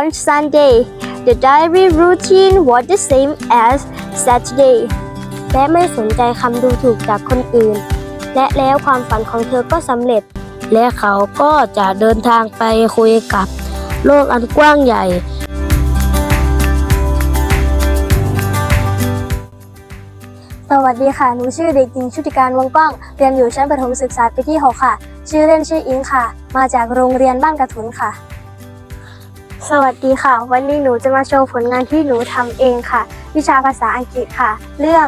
On Sunday, the diary routine was the same as Saturday. และไม่สนใจคำดูถูกจากคนอื่น และแล้วความฝันของเธอก็สำเร็จ และเขาก็จะเดินทางไปคุยกับโลกอันกว้างใหญ่ สวัสดีค่ะ หนูชื่อเด็กหญิงชุติการวงกว้าง เรียนอยู่ชั้นประถมศึกษาปีที่ 6 ค่ะ ชื่อเล่นชื่ออิงค่ะ มาจากโรงเรียนบ้านกระถุนค่ะ สวัสดีค่ะ วันนี้หนูจะมาโชว์ผลงานที่หนูทำเองค่ะ วิชาภาษาอังกฤษค่ะ เรื่อง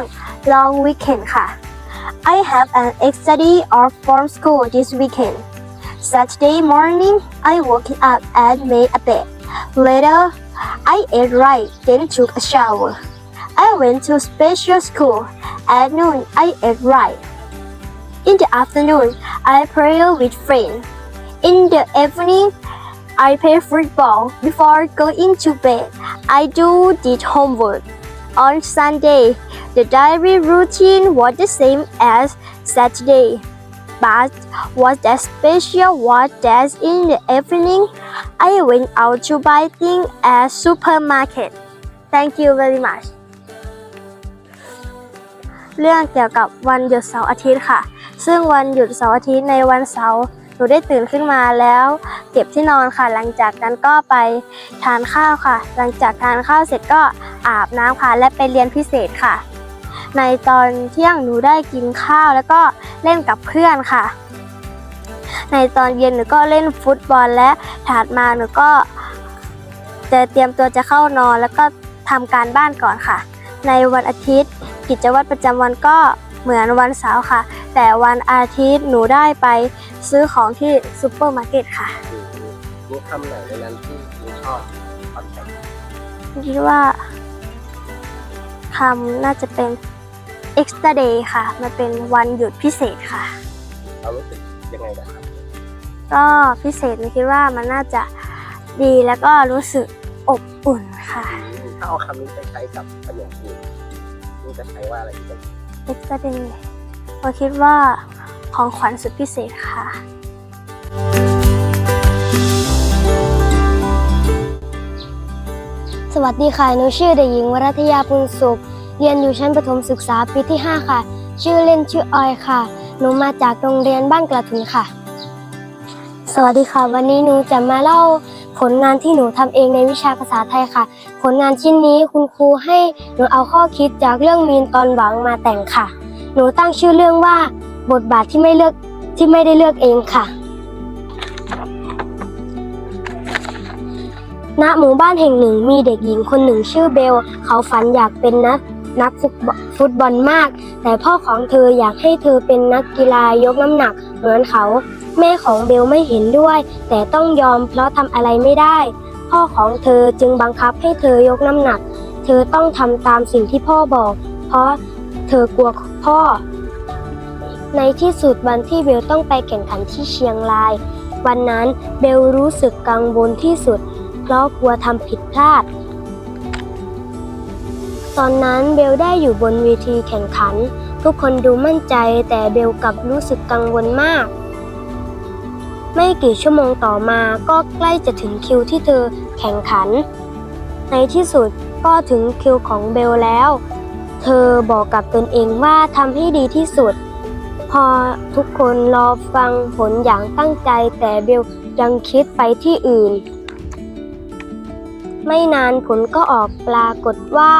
Long Weekend ค่ะ I have an study off from school this weekend. Saturday morning, I woke up and made a bed. Later, I ate right, then took a shower. I went to special school. At noon, I ate right. In the afternoon, I played with friends. In the evening, I play football. Before going to bed, I do did homework. On Sunday, the diary routine was the same as Saturday. But what that special was that in the evening, I went out to buy things at supermarket. Thank you very much. เรื่องเกี่ยวกับวันหยุดเสาร์อาทิตย์ค่ะ ซึ่งวันหยุดเสาร์อาทิตย์ในวันเสาร์ห นูได้ตื่นขึ้นมาแล้วเก็บที่นอนค่ะ หลังจากนั้นก็ไปทานข้าวค่ะ หลังจากทานข้าวเสร็จก็อาบน้ำค่ะ และไปเรียนพิเศษค่ะ ในตอนเที่ยงหนูได้กินข้าวแล้วก็เล่นกับเพื่อนค่ะ ในตอนเย็นหนูก็เล่นฟุตบอลและถัดมาหนูก็จะเตรียมตัวจะเข้านอนแล้วก็ทำการบ้านก่อนค่ะ ในวันอาทิตย์ กิจวัตรประจำวันก็ เหมือนวันเสาร์ค่ะ แต่วันอาทิตย์หนูได้ไปซื้อของที่ซูเปอร์มาร์เก็ตค่ะ มีคำไหนในนั้นที่คุณชอบคอนเซ็ปต์คิดว่าคำน่าจะเป็น extra day ค่ะ มันเป็นวันหยุดพิเศษค่ะ เรารู้สึกยังไงนะครับ ก็พิเศษหนูคิดว่ามันน่าจะดีแล้วก็รู้สึกอบอุ่นค่ะ ถ้าเอาคำนี้ไปใช้กับประโยคอื่นคุณจะใช้ว่าอะไรดี extra day เราคิดว่าของขวัญสุดพิเศษค่ะ สวัสดีค่ะ หนูชื่อเด็กหญิงวรัตยาปุณสุข เรียนอยู่ชั้นประถมศึกษาปีที่ 5 ค่ะ ชื่อเล่นชื่อออยค่ะ หนูมาจากโรงเรียนบ้านกระทุนค่ะ สวัสดีค่ะ วันนี้หนูจะมาเล่าผลงานที่หนูทำเองในวิชาภาษาไทยค่ะ ผลงานชิ้นนี้คุณครูให้หนูเอาข้อคิดจากเรื่องมีนตอนหวังมาแต่งค่ะ หนูตั้งชื่อเรื่องว่า บทบาทที่ไม่เลือกที่ไม่ได้เลือกเองค่ะ ณ หมู่บ้านแห่งหนึ่งมีเด็กหญิงคนหนึ่งชื่อเบล เขาฝันอยากเป็นนักนักฟุตบอลมาก แต่พ่อของเธออยากให้เธอเป็นนักกีฬายกน้ำหนักเหมือนเขา แม่ของเบลไม่เห็นด้วย แต่ต้องยอมเพราะทำอะไรไม่ได้ พ่อของเธอจึงบังคับให้เธอยกน้ำหนัก เธอต้องทำตามสิ่งที่พ่อบอก เพราะเธอกลัวพ่อ ในที่สุดวันที่เบลต้องไปแข่งขันที่เชียงราย วันนั้นเบลรู้สึกกังวลที่สุด เพราะกลัวทำผิดพลาด ตอนนั้นเบลได้อยู่บนเวทีแข่งขัน ทุกคนดูมั่นใจแต่เบลกลับรู้สึกกังวลมาก ไม่กี่ชั่วโมงต่อมาก็ใกล้จะถึงคิวที่เธอแข่งขัน ในที่สุดก็ถึงคิวของเบลแล้ว เธอบอกกับตนเองว่าทำให้ดีที่สุด พอทุกคนรอฟังผลอย่างตั้งใจแต่เบลยังคิดไปที่อื่น ไม่นานผลก็ออกปรากฏว่า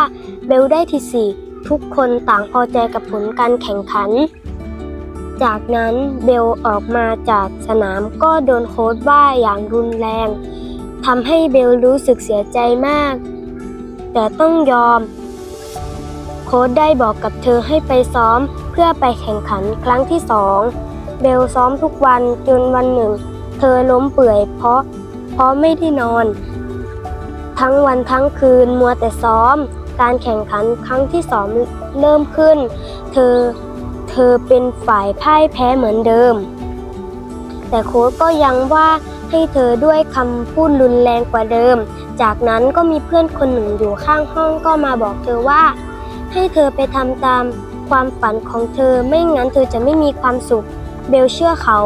เบลได้ที่สี่ทุกคนต่างพอใจกับผลการแข่งขัน จากนั้นเบลออกมาจากสนามก็โดนโค้ชว่าอย่างรุนแรงทำให้เบลรู้สึกเสียใจมาก แต่ต้องยอม โค้ชได้บอกกับเธอให้ไปซ้อมเพื่อไปแข่งขันครั้งที่สองเบลซ้อมทุกวันจนวันหนึ่ง เธอล้มเปื่อยเพราะเพราะไม่ได้นอน ทั้งวันทั้งคืนมัวแต่ซ้อม การแข่งขันครั้งที่สองเริ่มขึ้น เธอ เธอเป็นฝ่ายพ่ายแพ้เหมือนเดิม แต่โค้ชก็ยังว่าให้เธอด้วยคำพูดรุนแรงกว่าเดิม จากนั้นก็มีเพื่อนคนหนึ่งอยู่ข้างห้องก็มาบอกเธอว่า ให้เธอไปทำตามความฝันของเธอไม่งั้นเธอจะไม่มีความสุข เบลเชื่อเขา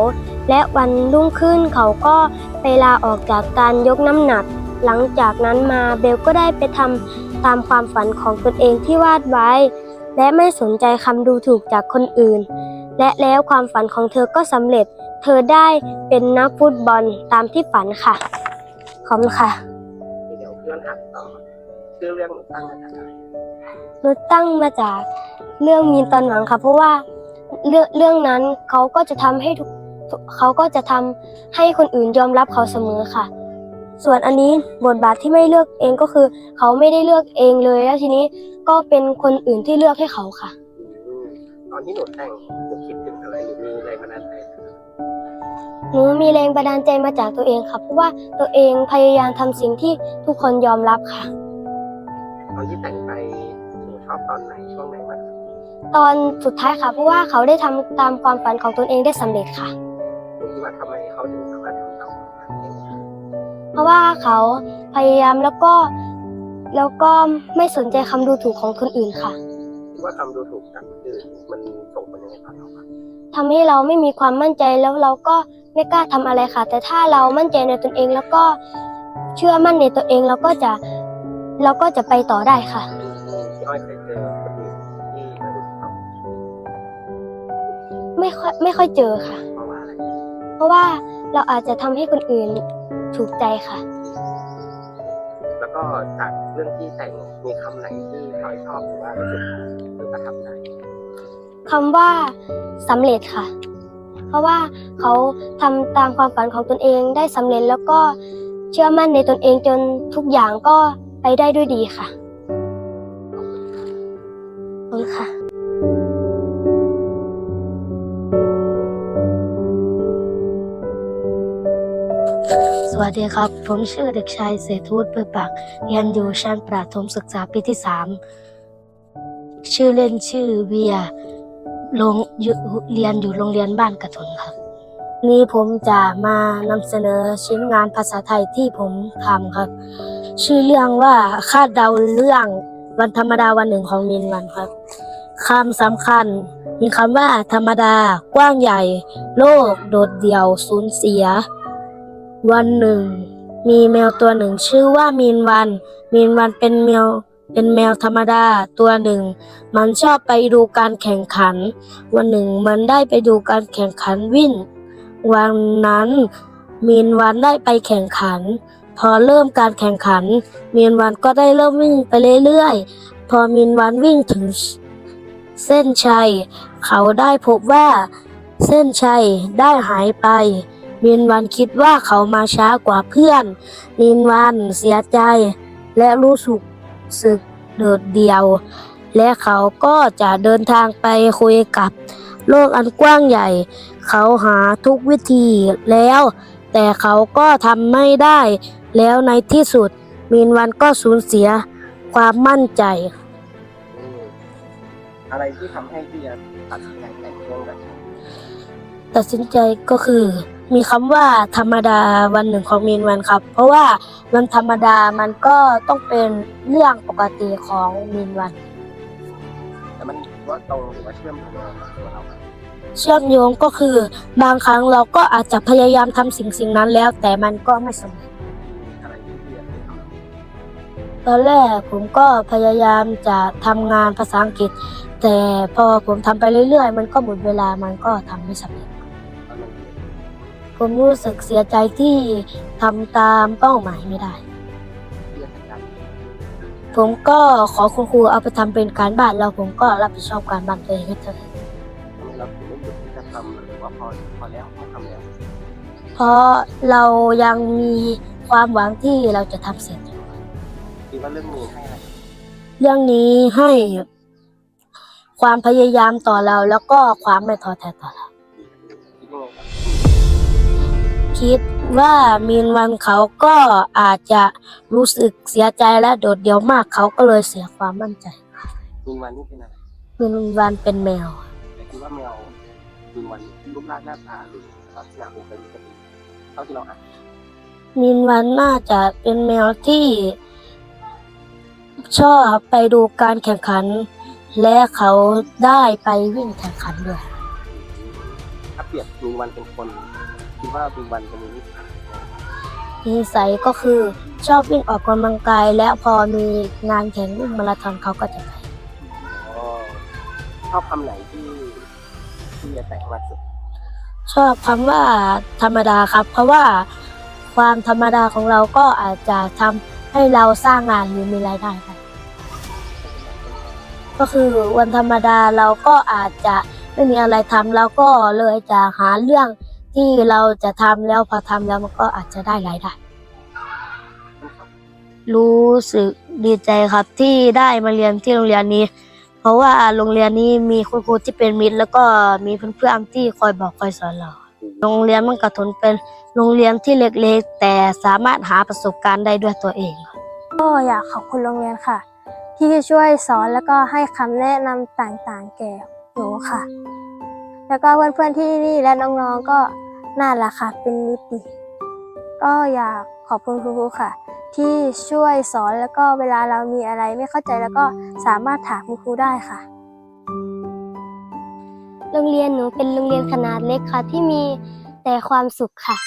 และวันรุ่งขึ้นเขาก็ไปลาออกจากการยกน้ำหนัก หลังจากนั้นมาเบลก็ได้ไปทำตามความฝันของตนเองที่วาดไว้ และไม่สนใจคำดูถูกจากคนอื่น และแล้วความฝันของเธอก็สำเร็จ เธอได้เป็นนักฟุตบอลตามที่ฝันค่ะ ขอบคุณค่ะ เดี๋ยวเพื่อนถามต่อชื่อเรื่องหนูตั้งมาจากอะไรนุชตั้งมาจากเรื่องมีนตอนหวังค่ะ เพราะว่าเรื่องเรื่องนั้นเขาก็จะทำให้ทุกเขาก็จะทำให้คนอื่นยอมรับเขาเสมอค่ะ ส่วนอันนี้บทบาทที่ไม่เลือกเองก็คือ เขาไม่ได้เลือกเองเลยแล้วทีนี้ก็เป็นคนอื่นที่เลือกให้เขาค่ะอืมตอนที่หนูแต่งหนูคิดถึงอะไรหรือมีแรงบันดาลใจหนูมีแรงบันดาลใจมาจากตัวเองค่ะเพราะว่าตัวเองพยายามทำสิ่งที่ทุกคนยอมรับค่ะ ตอนที่แต่งไปหนูชอบตอนไหนช่วงไหนมากตอนสุดท้ายค่ะเพราะว่าเขาได้ทำตามความฝันของตนเองได้สำเร็จค่ะหนูคิดว่าทำไมเขาถึง ราะว่าเขาพยายามแล้วก็แล้วก็ไม่สนใจคำดูถูกของคนอื่นค่ะคิดว่าคำดูถูกจากคนอื่นมันส่งผลยังไงต่อเราบ้างทำให้เราไม่มีความมั่นใจแล้วเราก็ไม่กล้าทำอะไรค่ะ แต่ถ้าเรามั่นใจในตนเองแล้วก็เชื่อมั่นในตัวเองเราก็จะเราก็จะไปต่อได้ค่ะ พี่อ้อยเคยเจอคนอื่นที่มาดูถูกเราไม่ค่อยไม่ค่อยเจอค่ะ เพราะว่าอะไร เพราะว่าเราอาจจะทำให้คนอื่น ถูกใจค่ะ แล้วก็จากเรื่องที่แต่งมีคำไหนที่พี่อ้อยชอบหรือว่ารู้สึกหรือประทับใจคำว่าสำเร็จค่ะ เพราะว่าเขาทำตามความฝันของตนเองได้สำเร็จแล้วก็เชื่อมั่นในตนเองจนทุกอย่างก็ไปได้ด้วยดีค่ะขอบคุณค่ะ วัสดีครับ ผมชื่อเด็กชายเศรษฐวุฒิเปือปากเรียนอยู่ชั้นประถมศึกษาปีที่สามชื่อเล่นชื่อเวียลงเรียนอยู่โรงเรียนบ้านกระทนครับ นี้ผมจะมานำเสนอชิ้นงานภาษาไทยที่ผมทำครับ ชื่อเรื่องว่าคาดเดาเรื่องวันธรรมดาวันหนึ่งของมินวันครับคำสำคัญ มีคำว่าธรรมดา กว้างใหญ่ โลก โดดเดี่ยว สูญเสีย วันหนึ่ง มีแมวตัวหนึ่งชื่อว่ามีนวัน มีนวันเป็นแมวเป็นแมวธรรมดาตัวหนึ่ง มันชอบไปดูการแข่งขัน วันหนึ่งมันได้ไปดูการแข่งขันวิ่ง วันนั้นมีนวันได้ไปแข่งขัน พอเริ่มการแข่งขัน มีนวันก็ได้เริ่มวิ่งไปเรื่อยๆ พอมีนวันวิ่งถึงเส้นชัย เขาได้พบว่าเส้นชัยได้หายไป มินวันคิดว่าเขามาช้ากว่าเพื่อนมินวันเสียใจ และรู้สึกสึกโดดเดี่ยว และเขาก็จะเดินทางไปคุยกับโลกอันกว้างใหญ่ เขาหาทุกวิธีแล้ว แต่เขาก็ทำไม่ได้ แล้วในที่สุด มินวันก็สูญเสียความมั่นใจอืมอะไรที่ทำให้พี่ตัดสินใจแต่งเรื่องแบบนี้ตัดสินใจก็คือ มีคำว่าธรรมดาวันหนึ่งของมีนวันครับ เพราะว่าวันธรรมดามันก็ต้องเป็นเรื่องปกติของมีนวัน แต่มันว่าตรงหรือว่าเชื่อมโยงกับตัวเราไหมเชื่อมโยงก็คือบางครั้งเราก็อาจจะพยายามทำสิ่งสิ่งนั้นแล้ว แต่มันก็ไม่สำเร็จ อะไรที่พี่อยากให้ทำตอนแรกผมก็พยายามจะทำงานภาษาอังกฤษ แต่พอผมทำไปเรื่อยๆ มันก็หมดเวลามันก็ทำไม่สำเร็จ ผมรู้สึกเสียใจที่ทำตามเป้าหมายไม่ได้พี่อยากจะผมก็ขอคุณครูเอาไปทำเป็นการบ้านแล้วผมก็รับผิดชอบการบ้านตัวเองให้เธอทำให้เราถึงไม่หยุดที่จะทำหรือว่าพอพอแล้วพอทำแล้ว เพราะเรายังมีความหวังที่เราจะทำเสร็จอยู่คิดว่าเรื่องนี้ให้อะไรเรื่องนี้ให้ความพยายามต่อเราแล้วก็ความไม่ท้อแท้ต่อเรา คิดยังไงครับคิดว่ามีนวันเขาก็อาจจะรู้สึกเสียใจและโดดเดี่ยวมากเขาก็เลยเสียความมั่นใจมีวันนี่เป็นอะไรมีนวันเป็นแมวแต่คิดว่าแมวมีวันรูปร่างหน้าตาหรือลักษณะบุคลิกจะเป็นเท่าที่เราอ่านมินวันน่าจะเป็นแมวที่ ชอบไปดูการแข่งขัน และเขาได้ไปวิ่งแข่งขันด้วยถ้าเปรียบมีวันเป็นคน คิดว่ามีวันจะมีนิสัยนิสัยก็คือชอบวิ่งออกกำลังกาย และพอมีงานแข่งวิ่งมาราธอนเขาก็จะไปอ๋อชอบคำไหนที่ที่จะแต่งมากสุดชอบคำว่าธรรมดาครับ เพราะว่าความธรรมดาของเราก็อาจจะทำให้เราสร้างงานหรือมีรายได้ได้ก็คือวันธรรมดาเราก็อาจจะไม่มีอะไรทำเราก็เลยจะหาเรื่อง ที่เราจะทำแล้วพอทำแล้วมันก็อาจจะได้รายได้ รู้สึกดีใจครับที่ได้มาเรียนที่โรงเรียนนี้ เพราะว่าโรงเรียนนี้มีคุณครูที่เป็นมิตร แล้วก็มีเพื่อนๆที่คอยบอกคอยสอนเราโรงเรียนมันกระทนเป็นโรงเรียนที่เล็กๆ แต่สามารถหาประสบการณ์ได้ด้วยตัวเองก็อยากขอบคุณโรงเรียนค่ะ ที่ช่วยสอนแล้วก็ให้คำแนะนำต่างๆ แก่หนูค่ะ แล้วก็เพื่อนๆที่นี่และน้องๆก็ น่ารักค่ะ เป็นมิตรดีก็อยากขอบคุณครูค่ะ ที่ช่วยสอนแล้วก็เวลาเรามีอะไรไม่เข้าใจแล้วก็สามารถถามครูได้ค่ะ โรงเรียนหนูเป็นโรงเรียนขนาดเล็กค่ะ ที่มีแต่ความสุขค่ะ